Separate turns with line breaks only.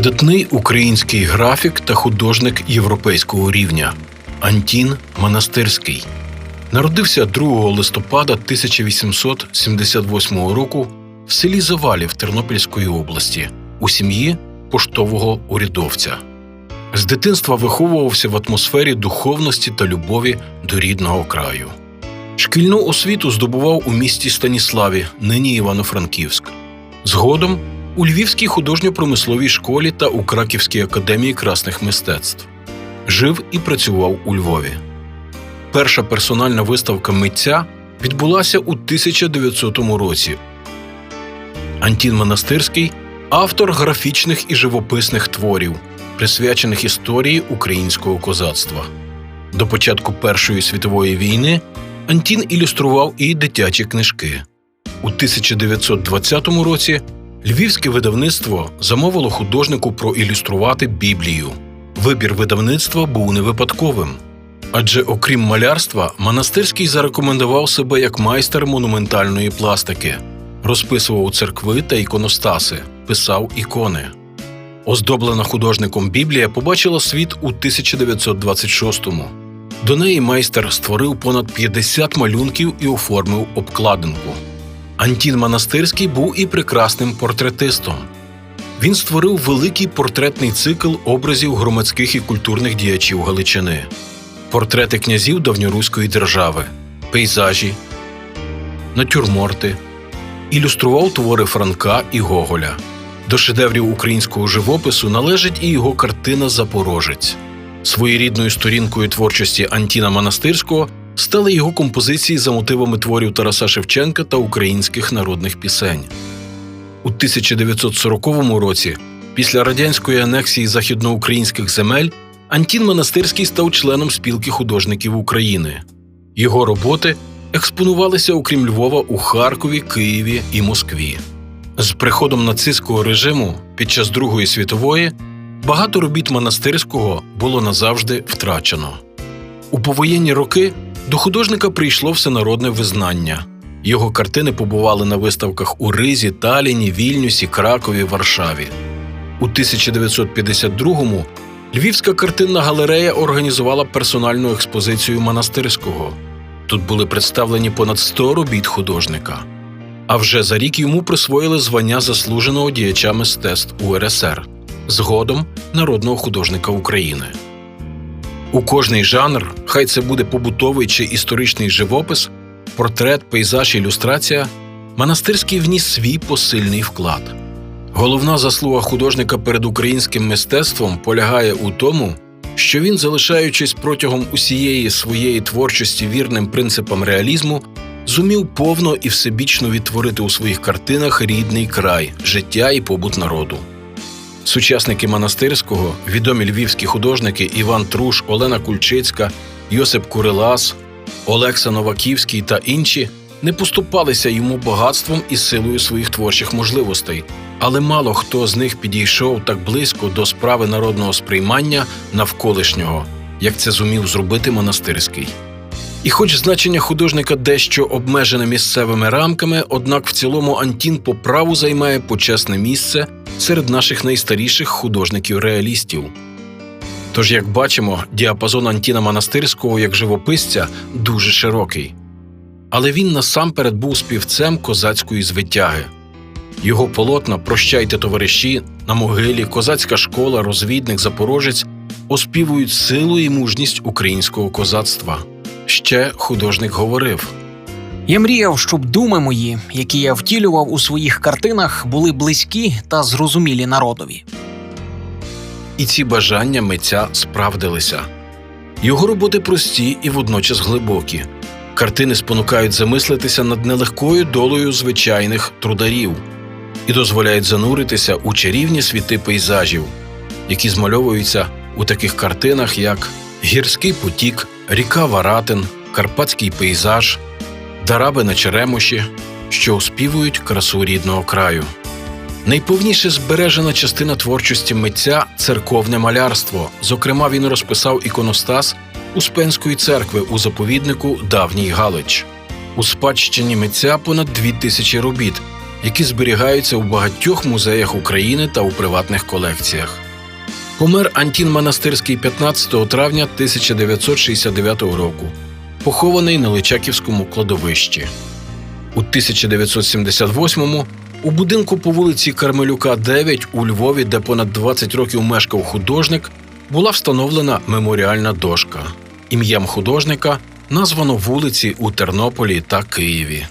Видатний український графік та художник європейського рівня Антін Монастирський народився 2 листопада 1878 року в селі Завалів Тернопільської області у сім'ї поштового урядовця. З дитинства виховувався в атмосфері духовності та любові до рідного краю. Шкільну освіту здобував у місті Станіславі, нині Івано-Франківськ. Згодом у Львівській художньо-промисловій школі та у Краківській академії красних мистецтв. Жив і працював у Львові. Перша персональна виставка митця відбулася у 1900 році. Антін Монастирський автор графічних і живописних творів, присвячених історії українського козацтва. До початку Першої світової війни Антін ілюстрував і дитячі книжки. У 1920 році Львівське видавництво замовило художнику проілюструвати Біблію. Вибір видавництва був не випадковим. Адже, окрім малярства, монастирський зарекомендував себе як майстер монументальної пластики, розписував церкви та іконостаси, писав ікони. Оздоблена художником Біблія побачила світ у 1926-му. До неї майстер створив понад 50 малюнків і оформив обкладинку. Антін Монастирський був і прекрасним портретистом. Він створив великий портретний цикл образів громадських і культурних діячів Галичини, портрети князів давньоруської держави, пейзажі, натюрморти, ілюстрував твори Франка і Гоголя. До шедеврів українського живопису належить і його картина Запорожець. Своєрідною сторінкою творчості Антіна Монастирського стали його композиції за мотивами творів Тараса Шевченка та українських народних пісень. У 1940 році, після радянської анексії західноукраїнських земель, Антін Монастирський став членом спілки художників України. Його роботи експонувалися, окрім Львова, у Харкові, Києві і Москві. З приходом нацистського режиму під час Другої світової багато робіт монастирського було назавжди втрачено. У повоєнні роки до художника прийшло всенародне визнання. Його картини побували на виставках у Ризі, Таліні, Вільнюсі, Кракові, Варшаві. У 1952-му Львівська картинна галерея організувала персональну експозицію монастирського. Тут були представлені понад 100 робіт художника. А вже за рік йому присвоїли звання заслуженого діяча мистецтв УРСР, згодом народного художника України. У кожний жанр, хай це буде побутовий чи історичний живопис, портрет, пейзаж, ілюстрація, монастирський вніс свій посильний вклад. Головна заслуга художника перед українським мистецтвом полягає у тому, що він, залишаючись протягом усієї своєї творчості вірним принципам реалізму, зумів повно і всебічно відтворити у своїх картинах рідний край, життя і побут народу. Сучасники монастирського, відомі львівські художники Іван Труш, Олена Кульчицька, Йосип Курилас, Олекса Новаківський та інші не поступалися йому багатством і силою своїх творчих можливостей, але мало хто з них підійшов так близько до справи народного сприймання навколишнього, як це зумів зробити монастирський. І хоч значення художника дещо обмежене місцевими рамками, однак в цілому Антін по праву займає почесне місце серед наших найстаріших художників-реалістів. Тож, як бачимо, діапазон Антіна Монастирського як живописця дуже широкий. Але він насамперед був співцем козацької звитяги. Його полотна Прощайте, товариші, на могилі, козацька школа, розвідник, запорожець оспівують силу і мужність українського козацтва. Ще художник говорив.
Я мріяв, щоб думи мої, які я втілював у своїх картинах, були близькі та зрозумілі народові.
І ці бажання митця справдилися. Його роботи прості і водночас глибокі. Картини спонукають замислитися над нелегкою долею звичайних трударів і дозволяють зануритися у чарівні світи пейзажів, які змальовуються у таких картинах, як Гірський потік, ріка Варатин, Карпатський пейзаж, Дараби на Черемоші, що оспівують красу рідного краю. Найповніше збережена частина творчості митця церковне малярство. Зокрема, він розписав іконостас Успенської церкви у заповіднику Давній Галич. У спадщині митця понад дві тисячі робіт, які зберігаються у багатьох музеях України та у приватних колекціях. Помер Антін Монастирський 15 травня 1969 року, похований на Личаківському кладовищі. У 1978-му у будинку по вулиці Кармелюка, 9 у Львові, де понад 20 років мешкав художник, була встановлена меморіальна дошка. Ім'ям художника названо вулиці у Тернополі та Києві.